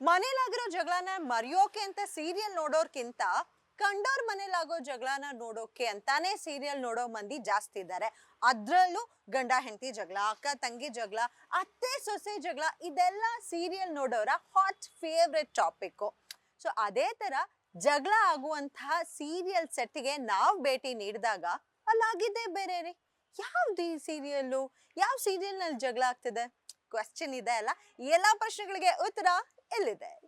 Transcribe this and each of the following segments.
ಮನೇಲಾಗಿರೋ ಜಗಳನ ಮರೆಯೋಕೆ ಅಂತ ಸೀರಿಯಲ್ ನೋಡೋರ್ಕಿಂತ ಕಂಡೋರ್ ಮನೇಲಾಗೋ ಜಗಳನ ನೋಡೋಕೆ ಅಂತಾನೆ ಸೀರಿಯಲ್ ನೋಡೋ ಮಂದಿ ಜಾಸ್ತಿ ಇದ್ದಾರೆ ಅದ್ರಲ್ಲೂ ಗಂಡ, ಹೆಂಡತಿ ಜಗಳ, ಅಕ್ಕ, ತಂಗಿ ಜಗಳ, ಅತ್ತೆ, ಸೊಸೆ ಜಗಳ, ಇದೆಲ್ಲ ಸೀರಿಯಲ್ ನೋಡೋರ ಹಾಟ್ ಫೇವ್ರೆಟ್ ಟಾಪಿಕ್ಕು ಸೊ ಅದೇ ತರ ಜಗಳ ಆಗುವಂತಹ ಸೀರಿಯಲ್ ಸೆಟ್ಗೆ ನಾವು ಭೇಟಿ ನೀಡಿದಾಗ ಅಲ್ಲಾಗಿದ್ದೇ ಬೇರೆ ರೀ ಯಾವ್ದು ಈ ಸೀರಿಯಲ್ಲು ಯಾವ ಸೀರಿಯಲ್ನಲ್ಲಿ ಜಗಳ ಆಗ್ತಿದೆ? ಕ್ವಶನ್ ಇದೆ ಅಲ್ಲ? ಎಲ್ಲಾ ಪ್ರಶ್ನೆಗಳಿಗೆ ಉತ್ತರ ಎಲ್ಲಿದೆ ನೋಡಿ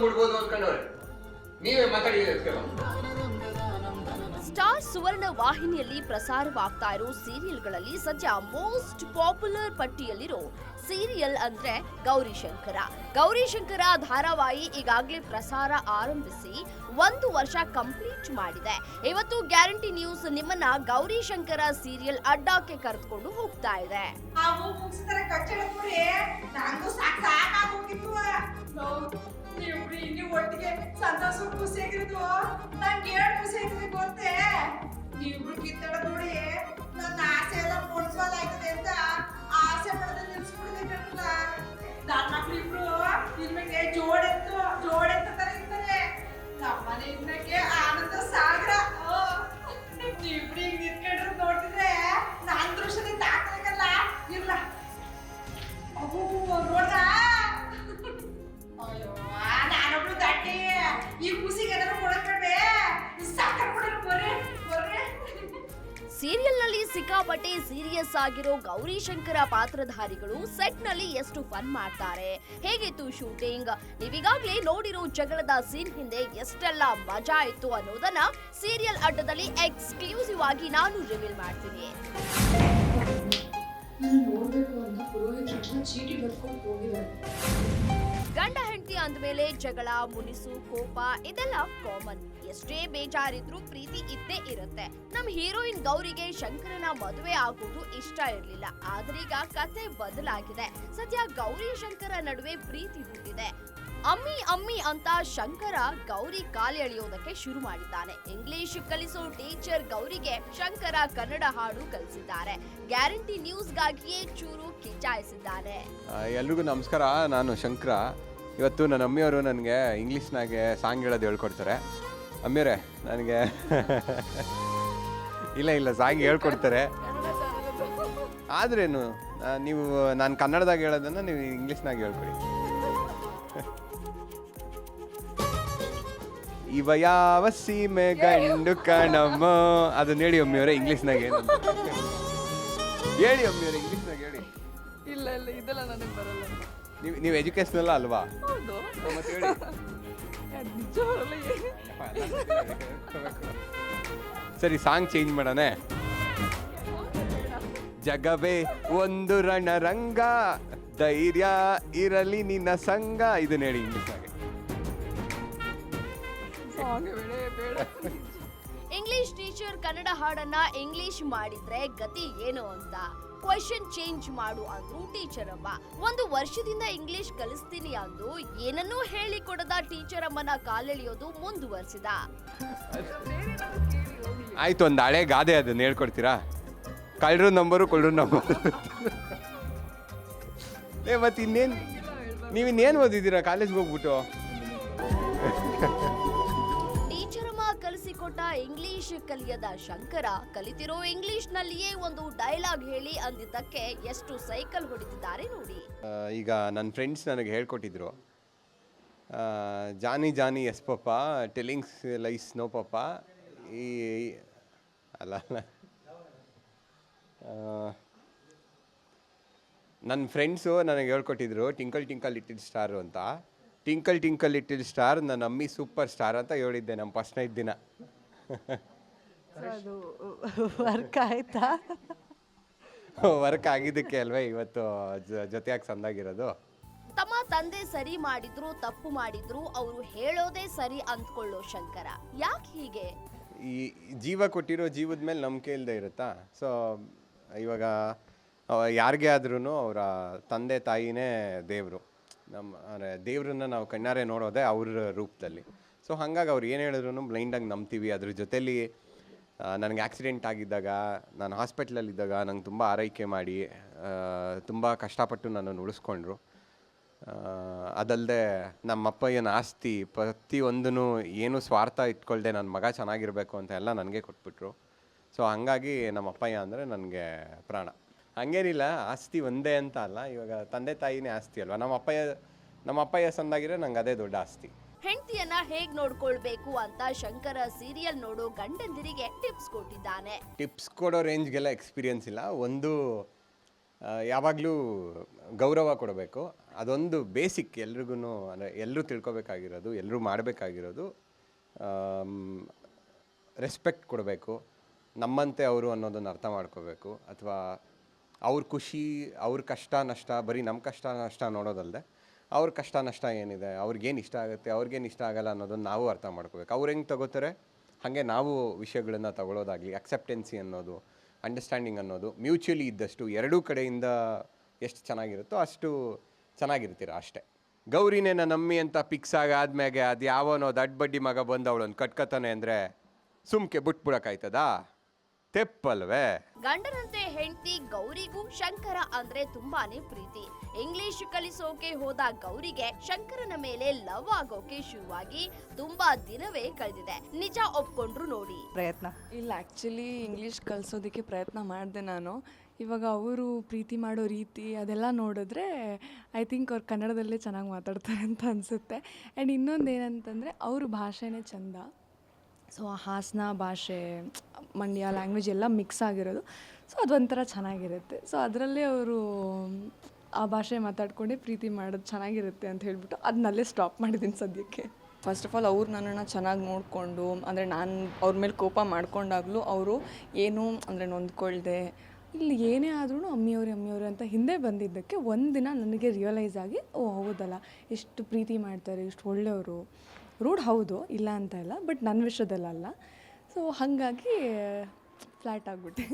ಮಾತಾಡಿದ್ರೆ ತಪ್ಪಿಸ್ಕೊಂಡ್ಬಿಡ್ಬೋದು ಅನ್ಕೊಂಡವ್ರೆ. ನೀವೇ ಮಾತಾಡಿ ಎತ್ಕೊಳ್ಳೋ ಸ್ಟಾರ್ ಸುವರ್ಣ ವಾಹಿನಿಯಲ್ಲಿ ಪ್ರಸಾರವಾಗ್ತಾ ಇರೋ ಸೀರಿಯಲ್ಗಳಲ್ಲಿ ಸದ್ಯ ಮೋಸ್ಟ್ ಪಾಪ್ಯುಲರ್ ಪಟ್ಟಿಯಲ್ಲಿರೋ ಸೀರಿಯಲ್ ಅಂದ್ರೆ ಗೌರಿಶಂಕರ ಗೌರಿಶಂಕರ ಧಾರಾವಾಹಿ ಈಗಾಗಲೇ ಪ್ರಸಾರ ಆರಂಭಿಸಿ ಒಂದು ವರ್ಷ ಕಂಪ್ಲೀಟ್ ಮಾಡಿದೆ. ಇವತ್ತು ಗ್ಯಾರಂಟಿ ನ್ಯೂಸ್ ನಿಮ್ಮನ್ನ ಗೌರಿಶಂಕರ ಸೀರಿಯಲ್ ಅಡ್ಡಕ್ಕೆ ಕರೆದುಕೊಂಡು ಹೋಗ್ತಾ ಇದೆ. ಕಚ್ಚಡ ನಂಗೂ ಸಾಕ್ ಸಾಕಾಗೋಗಿತ್ತು ನೀವು ನೀವು ಒಟ್ಟಿಗೆ ಸಂತೋಷ ಖುಷಿಯಾಗಿರೋದು ನಂಗೆ ಏಳು ಸೀರಿಯಲ್ನಲ್ಲಿ ಸಿಕ್ಕಾಪಟ್ಟೆ ಸೀರಿಯಸ್ ಆಗಿರೋ ಗೌರಿ ಶಂಕರ ಪಾತ್ರಧಾರಿಗಳು ಸೆಟ್ನಲ್ಲಿ ಎಷ್ಟು ಫನ್ ಮಾಡ್ತಾರೆ? ಹೇಗಿತ್ತು ಶೂಟಿಂಗ್? ನೀವೀಗಾಗ್ಲೇ ನೋಡಿರೋ ಜಗಳದ ಸೀನ್ ಹಿಂದೆ ಎಷ್ಟೆಲ್ಲ ಮಜಾ ಇತ್ತು ಅನ್ನೋದನ್ನ ಸೀರಿಯಲ್ ಅಡ್ಡದಲ್ಲಿ ಎಕ್ಸ್ಕ್ಲೂಸಿವ್ ಆಗಿ ನಾನು ರಿವೀಲ್ ಮಾಡ್ತೀನಿ. ನೋಡ್ಬೇಕು ಅಂತ ಚೀಟಿ ಬರ್ಕೊಂಡು ಹೋಗಿದ್ದಾರೆ ಗಂಡ ಹೆಂಡತಿ ಅಂದ್ಮೇಲೆ ಜಗಳ, ಮುನಿಸು, ಕೋಪ ಇದೆಲ್ಲ ಕಾಮನ್ ಎಷ್ಟೇ ಬೇಜಾರಿದ್ರು ಪ್ರೀತಿ ಇದ್ದೇ ಇರುತ್ತೆ. ನಮ್ ಹೀರೋಯಿನ್ ಗೌರಿಗೆ ಶಂಕರನ ಮದುವೆ ಆಗೋದು ಇಷ್ಟ ಇರ್ಲಿಲ್ಲ. ಆದ್ರೀಗ ಕತೆ ಬದಲಾಗಿದೆ. ಸದ್ಯ ಗೌರಿ ಶಂಕರ ನಡುವೆ ಪ್ರೀತಿ ಹುಟ್ಟಿದೆ ಅಮ್ಮಿ ಅಮ್ಮಿ ಅಂತ ಶಂಕರ ಗೌರಿ ಕಾಲಿ ಎಳೆಯೋದಕ್ಕೆ ಶುರು ಮಾಡಿದ್ದಾನೆ. ಇಂಗ್ಲಿಷ್ ಕಲಿಸೋ ಟೀಚರ್ ಗೌರಿಗೆ ಶಂಕರ ಕನ್ನಡ ಹಾಡು ಕಲಿಸಿದ್ದಾರೆ. ಗ್ಯಾರಂಟಿ ನ್ಯೂಸ್ಗಾಗಿಯೇ ಚೂರು ಕಿಚಾಯಿಸಿದ್ದಾನೆ ಎಲ್ರಿಗೂ ನಮಸ್ಕಾರ. ನಾನು ಶಂಕರ. ಇವತ್ತು ನನ್ನ ಅಮ್ಮಿಯವರು ನನಗೆ ಇಂಗ್ಲೀಷ್ನಾಗೆ ಸಾಂಗ್ ಹೇಳೋದು ಹೇಳ್ಕೊಡ್ತಾರೆ. ಅಮ್ಮಿಯವರೇ ನನಗೆ ಇಲ್ಲ ಇಲ್ಲ, ಸಾಂಗ್ ಹೇಳ್ಕೊಡ್ತಾರೆ. ಆದ್ರೇನು ನೀವು, ನಾನು ಕನ್ನಡದಾಗ ಹೇಳೋದನ್ನು ನೀವು ಇಂಗ್ಲೀಷ್ನಾಗ ಹೇಳ್ಕೊಡಿ. ಇವ ಯಾವ ಸೀಮೆ ಗಂಡು ಕಣಮ್ಮ ಅದನ್ನ ಹೇಳಿ ಅವರೇ ಇಂಗ್ಲೀಷ್ನಾಗ ಏನು ಹೇಳಿ ಅಮ್ಮಿಯವರೇ ಇಂಗ್ಲೀಷ್ನಾಗ ಹೇಳಿ. ಇಲ್ಲ ಇಲ್ಲ ಇದೆಲ್ಲ ನನಗೆ ಬರಲ್ಲ. ನೀವು ನೀವು ಎಜುಕೇಶನಲ್ಲ ಅಲ್ವಾ? ಹೌದು. ಮತ್ತೆ ಹೇಳಿ. ಅದ್ ನಿಜ ಬರಲ್ಲ ಸರಿ ಸಾಂಗ್ ಚೇಂಜ್ ಮಾಡೋಣ? ಜಗವೇ ಒಂದು ರಣರಂಗ ಧೈರ್ಯ ಇರಲಿ ನಿನ್ನ ಸಂಗ ಇದನ್ನ ಹೇಳಿ ಇಂಗ್ಲೀಷ್ನಾಗೆ. ಇಂಗ್ಲಿಷ್ ಟೀಚರ್ ಕನ್ನಡ ಹಾಡನ್ನ ಇಂಗ್ಲಿಷ್ ಮಾಡಿದ್ರೆ ಗತಿ ಏನು ಅಂತ? ಕ್ವಶನ್ ಚೇಂಜ್ ಮಾಡು ಅಂದ್ರು ಟೀಚರ್ ಅಮ್ಮ ಒಂದು ವರ್ಷದಿಂದ ಇಂಗ್ಲಿಷ್ ಕಲಿಸ್ತೀನಿ ಅಂದು ಏನನ್ನೂ ಹೇಳಿಕೊಡದ ಟೀಚರ್ ಅಮ್ಮನ ಕಾಲೆಳೆಯೋದು ಮುಂದುವರಿಸಿದ. ಆಯ್ತು, ಒಂದು ಹಳೆ ಗಾದೆ ಅದನ್ನ ಹೇಳ್ಕೊಡ್ತೀರಾ? ಕಳ್ಳರು ನಂಬರು ಕೊಳ್ಳರು ನಂಬರು. ಏ ಮತ್ತೆ ಇನ್ನೇನು ನೀವು ಇನ್ನೇನು ಓದಿದ್ದೀರಾ? ಕಾಲೇಜ್ಗೆ ಹೋಗ್ಬಿಟ್ಟು? ಇಂಗ್ಲಿಷ್ ಕಲಿಯದ ಶಂಕರ ಕಲಿತಿರೋ ಇಂಗ್ಲಿಷ್ನಲ್ಲಿಯೇ ಒಂದು ಡೈಲಾಗ್ ಹೇಳಿ ಅಂದಿದ್ದಕ್ಕೆ ಎಷ್ಟು ಸೈಕಲ್ ಹೊಡಿತಿದ್ದಾರೆ ನೋಡಿ. ಈಗ ನನ್ನ ಫ್ರೆಂಡ್ಸ್ ನನಗೆ ಹೇಳ್ಕೊಟ್ಟಿದ್ರು. Johny Johny yes papa tellings lies no papa, ಈ ಅಲ್ಲ ಅಲ್ಲ. ನನ್ನ ಫ್ರೆಂಡ್ಸು ನನಗೆ ಹೇಳ್ಕೊಟ್ಟಿದ್ರು, ಟಿಂಕಲ್ ಟಿಂಕಲ್ ಲಿಟಿಲ್ ಸ್ಟಾರು ಅಂತ. ಟಿಂಕಲ್ ಟಿಂಕಲ್ ಲಿಟಿಲ್ ಸ್ಟಾರ್, ನನ್ನ ಅಮ್ಮಿ ಸೂಪರ್ ಸ್ಟಾರ್ ಅಂತ ಹೇಳಿದ್ದೆ ನಮ್ಮ ಫಸ್ಟ್ ನೈಟ್ ದಿನ. ಅದು ವರ್ಕ್ ಆಯ್ತಾ? ವರ್ಕ್ ಆಗಿದ್ದಕ್ಕೆ ಅಲ್ವೇ ಇವತ್ತು ಜೊತೆಯಾಗಿ ಸಂದಾಗಿರೋದು? ತಮ್ಮ ತಂದೆ ಸರಿ ಮಾಡಿದ್ರು ತಪ್ಪು ಮಾಡಿದ್ರು ಅವರು ಹೇಳೋದೇ ಸರಿ ಅಂದ್ಕೊಳ್ಳೋ ಶಂಕರ. ಯಾಕೆ ಹೀಗೆ? ಈ ಜೀವ ಕೊಟ್ಟಿರೋ ಜೀವದ ಮೇಲೆ ನಂಬಿಕೆ ಇಲ್ಲದೆ ಇರುತ್ತಾ? ಸೊ ಇವಾಗ ಅವ- ಯಾರಿಗೇ ಆದ್ರೂ ಅವರ ತಂದೆ ತಾಯಿನೇ ದೇವರು. ನಮ್ಮ ಅಂದರೆ ದೇವ್ರನ್ನ ನಾವು ಕಣ್ಣಾರೆ ನೋಡೋದೇ ಅವ್ರ ರೂಪದಲ್ಲಿ. ಸೊ ಹಾಗಾಗಿ ಅವ್ರು ಏನು ಹೇಳಿದ್ರು ಬ್ಲೈಂಡಾಗಿ ನಂಬ್ತೀವಿ. ಅದ್ರ ಜೊತೆಯಲ್ಲಿ ನನಗೆ ಆಕ್ಸಿಡೆಂಟ್ ಆಗಿದ್ದಾಗ, ನಾನು ಹಾಸ್ಪಿಟ್ಲಲ್ಲಿದ್ದಾಗ ನಂಗೆ ತುಂಬ ಆರೈಕೆ ಮಾಡಿ ತುಂಬ ಕಷ್ಟಪಟ್ಟು ನನ್ನನ್ನು ಉಳಿಸ್ಕೊಂಡ್ರು. ಅದಲ್ಲದೆ ನಮ್ಮ ಅಪ್ಪಯ್ಯನ ಆಸ್ತಿ ಪ್ರತಿಯೊಂದೂ ಏನು ಸ್ವಾರ್ಥ ಇಟ್ಕೊಳ್ದೆ ನನ್ನ ಮಗ ಚೆನ್ನಾಗಿರಬೇಕು ಅಂತ ಎಲ್ಲ ನನಗೆ ಕೊಟ್ಬಿಟ್ರು. ಸೊ ಹಂಗಾಗಿ ನಮ್ಮ ಅಪ್ಪಯ್ಯ ಅಂದರೆ ನನಗೆ ಪ್ರಾಣ. ಹಂಗೇನಿಲ್ಲ, ಆಸ್ತಿ ಒಂದೇ ಅಂತ ಅಲ್ಲ. ಇವಾಗ ತಂದೆ ತಾಯಿನೇ ಆಸ್ತಿ ಅಲ್ವಾ? ನಮ್ಮ ಅಪ್ಪಯ್ಯ ನಮ್ಮ ಅಪ್ಪಯ್ಯ ಸಂದಾಗಿದ್ರೆ ನಂಗೆ ಅದೇ ದೊಡ್ಡ ಆಸ್ತಿ. ಹೆಂಡತಿಯನ್ನ ಹೇಗ್ ನೋಡ್ಕೊಳ್ಬೇಕು ಅಂತ ಶಂಕರ ಸೀರಿಯಲ್ ನೋಡು ಗಂಡಂದಿರಿಗೆ ಟಿಪ್ಸ್ ಕೊಟ್ಟಿದ್ದಾನೆ. ಟಿಪ್ಸ್ ಕೊಡೋ ರೇಂಜ್ಗೆಲ್ಲ ಎಕ್ಸ್ಪೀರಿಯನ್ಸ್ ಇಲ್ಲ. ಒಂದು ಯಾವಾಗಲೂ ಗೌರವ ಕೊಡಬೇಕು. ಅದೊಂದು ಬೇಸಿಕ್ ಎಲ್ರಿಗೂ ಅಂದರೆ ಎಲ್ಲರೂ ತಿಳ್ಕೊಬೇಕಾಗಿರೋದು ಎಲ್ಲರೂ ಮಾಡಬೇಕಾಗಿರೋದು ರೆಸ್ಪೆಕ್ಟ್ ಕೊಡಬೇಕು. ನಮ್ಮಂತೆ ಅವರು ಅನ್ನೋದನ್ನು ಅರ್ಥ ಮಾಡ್ಕೋಬೇಕು. ಅಥವಾ ಅವ್ರ ಖುಷಿ, ಅವ್ರ ಕಷ್ಟ, ನಷ್ಟ, ಬರೀ ನಮ್ಮ ಕಷ್ಟ, ನಷ್ಟ ನೋಡೋದಲ್ಲದೆ ಅವ್ರ ಕಷ್ಟ ನಷ್ಟ ಏನಿದೆ, ಅವ್ರಿಗೇನು ಇಷ್ಟ ಆಗುತ್ತೆ, ಅವ್ರಿಗೇನು ಇಷ್ಟ ಆಗಲ್ಲ ಅನ್ನೋದನ್ನು ನಾವು ಅರ್ಥ ಮಾಡ್ಕೋಬೇಕು. ಅವ್ರು ಹೆಂಗೆ ತಗೋತಾರೆ? ಹಾಗೆ ನಾವು ವಿಷಯಗಳನ್ನು ತಗೊಳ್ಳೋದಾಗಲಿ ಅಕ್ಸೆಪ್ಟೆನ್ಸಿ ಅನ್ನೋದು ಅಂಡರ್ಸ್ಟ್ಯಾಂಡಿಂಗ್ ಅನ್ನೋದು ಮ್ಯೂಚುಲಿ ಇದ್ದಷ್ಟು ಎರಡೂ ಕಡೆಯಿಂದ ಎಷ್ಟು ಚೆನ್ನಾಗಿರುತ್ತೋ ಅಷ್ಟು ಚೆನ್ನಾಗಿರ್ತೀರ ಅಷ್ಟೇ. ಗೌರಿನೇನ ನಮ್ಮಿ ಅಂತ ಪಿಕ್ಸ್ ಆದ್ಮೇಲೆ ಅದು ಯಾವನೋ ದಡ್ಡ ಬಡ್ಡಿ ಮಗ ಬಂದವಳು ಅವಳನ್ನು ಕಟ್ಕತಾನೆ ಅಂದರೆ ಸುಮ್ಕೆ ಬಿಟ್ಬಿಡಕ್ಕಾಯ್ತದಾ ತೆಪ್ಪಲ್ವೇ? ಗಂಡನಂತೆ ಹೆಂಡತಿ ಗೌರಿಗೂ ಶಂಕರ ಅಂದ್ರೆ ತುಂಬಾನೇ ಪ್ರೀತಿ. ಇಂಗ್ಲಿಷ್ ಕಲಿಸೋಕೆ ಹೋದ ಗೌರಿಗೆ ಶಂಕರನ ಮೇಲೆ ಲವ್ ಆಗೋಕೆ ಶುರುವಾಗಿ ತುಂಬಾ ದಿನವೇ ಕಳೆದಿದೆ. ನಿಜ ಒಪ್ಕೊಂಡ್ರು ನೋಡಿ. ಪ್ರಯತ್ನ. ಇಲ್ಲ ಆ್ಯಕ್ಚುಲಿ ಇಂಗ್ಲೀಷ್ ಕಲಿಸೋದಕ್ಕೆ ಪ್ರಯತ್ನ ಮಾಡಿದೆ ನಾನು. ಇವಾಗ ಅವರು ಪ್ರೀತಿ ಮಾಡೋ ರೀತಿ ಅದೆಲ್ಲ ನೋಡಿದ್ರೆ ಐ ಥಿಂಕ್ ಅವ್ರು ಕನ್ನಡದಲ್ಲೇ ಚೆನ್ನಾಗಿ ಮಾತಾಡ್ತಾರೆ ಅಂತ ಅನಿಸುತ್ತೆ. ಆ್ಯಂಡ್ ಇನ್ನೊಂದು ಏನಂತಂದರೆ ಅವ್ರ ಭಾಷೆನೇ ಚಂದ. ಸೊ ಆ ಹಾಸನ ಭಾಷೆ ಮಂಡ್ಯ ಲ್ಯಾಂಗ್ವೇಜ್ ಎಲ್ಲ ಮಿಕ್ಸ್ ಆಗಿರೋದು. ಸೊ ಅದೊಂಥರ ಚೆನ್ನಾಗಿರುತ್ತೆ. ಸೊ ಅದರಲ್ಲೇ ಅವರು ಆ ಭಾಷೆ ಮಾತಾಡ್ಕೊಂಡು ಪ್ರೀತಿ ಮಾಡೋದು ಚೆನ್ನಾಗಿರುತ್ತೆ ಅಂತ ಹೇಳ್ಬಿಟ್ಟು ಅದನ್ನಲ್ಲೇ ಸ್ಟಾಪ್ ಮಾಡಿದ್ದೀನಿ ಸದ್ಯಕ್ಕೆ. ಫಸ್ಟ್ ಆಫ್ ಆಲ್ ಅವ್ರು ನನ್ನನ್ನು ಚೆನ್ನಾಗಿ ನೋಡಿಕೊಂಡು ಅಂದರೆ ನಾನು ಅವ್ರ ಮೇಲೆ ಕೋಪ ಮಾಡ್ಕೊಂಡಾಗಲೂ ಅವರು ಏನು ಅಂದರೆ ನೊಂದ್ಕೊಳ್ದೆ. ಇಲ್ಲಿ ಏನೇ ಆದ್ರೂ ಅಮ್ಮಿಯವ್ರೆ ಅಮ್ಮಿಯವ್ರೆ ಅಂತ ಹಿಂದೆ ಬಂದಿದ್ದಕ್ಕೆ ಒಂದಿನ ನನಗೆ ರಿಯಲೈಸ್ ಆಗಿ ಓ ಹೌದಲ್ಲ ಎಷ್ಟು ಪ್ರೀತಿ ಮಾಡ್ತಾರೆ ಎಷ್ಟು ಒಳ್ಳೆಯವರು. ರೂಢ್ ಹೌದು ಇಲ್ಲ ಅಂತ ಇಲ್ಲ ಬಟ್ ನನ್ನ ವಿಷಯದಲ್ಲ ಸೊ ಹಾಗಾಗಿ ಫ್ಲಾಟ್ ಆಗ್ಬಿಟ್ಟೆ.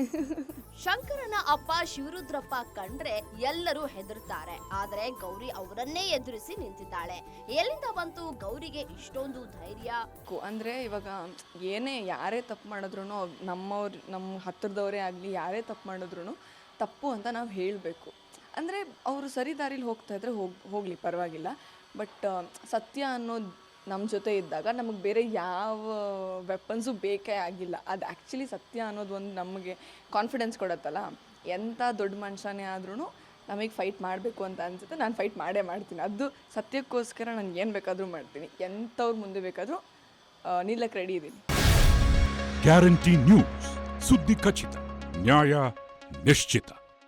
ಶಂಕರನ ಅಪ್ಪ ಶಿವರುದ್ರಪ್ಪ ಕಂಡ್ರೆ ಎಲ್ಲರೂ ಹೆದರ್ತಾರೆ. ಆದ್ರೆ ಗೌರಿ ಅವರನ್ನೇ ಎದುರಿಸಿ ನಿಂತಿದ್ದಾಳೆ. ಎಲ್ಲಿಂದ ಬಂತು ಗೌರಿಗೆ ಇಷ್ಟೊಂದು ಧೈರ್ಯ? ಅಂದ್ರೆ ಅಂದರೆ ಇವಾಗ ಏನೇ ಯಾರೇ ತಪ್ಪು ಮಾಡಿದ್ರು ನಮ್ಮವ್ರು ನಮ್ಮ ಹತ್ತಿರದವರೇ ಆಗಲಿ ಯಾರೇ ತಪ್ಪು ಮಾಡಿದ್ರು ತಪ್ಪು ಅಂತ ನಾವು ಹೇಳಬೇಕು. ಅಂದರೆ ಅವರು ಸರಿ ದಾರಿಲಿ ಹೋಗ್ತಾ ಇದ್ರೆ ಹೋಗಿ ಹೋಗಲಿ ಪರವಾಗಿಲ್ಲ. ಬಟ್ ಸತ್ಯ ಅನ್ನೋದು ನಮ್ಮ ಜೊತೆ ಇದ್ದಾಗ ನಮಗೆ ಬೇರೆ ಯಾವ ವೆಪನ್ಸು ಬೇಕೇ ಆಗಿಲ್ಲ. ಅದು ಆ್ಯಕ್ಚುಲಿ ಸತ್ಯ ಅನ್ನೋದು ಒಂದು ನಮಗೆ ಕಾನ್ಫಿಡೆನ್ಸ್ ಕೊಡತ್ತಲ್ಲ. ಎಂಥ ದೊಡ್ಡ ಮನುಷ್ಯನೇ ಆದ್ರೂ ನಮಗೆ ಫೈಟ್ ಮಾಡಬೇಕು ಅಂತ ಅನ್ಸುತ್ತೆ. ನಾನು ಫೈಟ್ ಮಾಡೇ ಮಾಡ್ತೀನಿ. ಅದು ಸತ್ಯಕ್ಕೋಸ್ಕರ ನಾನು ಏನು ಬೇಕಾದರೂ ಮಾಡ್ತೀನಿ. ಎಂಥವ್ರ ಮುಂದೆ ಬೇಕಾದರೂ ನಿಲ್ಲಕ್ಕೆ ರೆಡಿ ಇದ್ದೀನಿ ಗ್ಯಾರಂಟಿ ನ್ಯೂಸ್ ಸುದ್ದಿ ಖಚಿತ. ನ್ಯಾಯ ನಿಶ್ಚಿತ.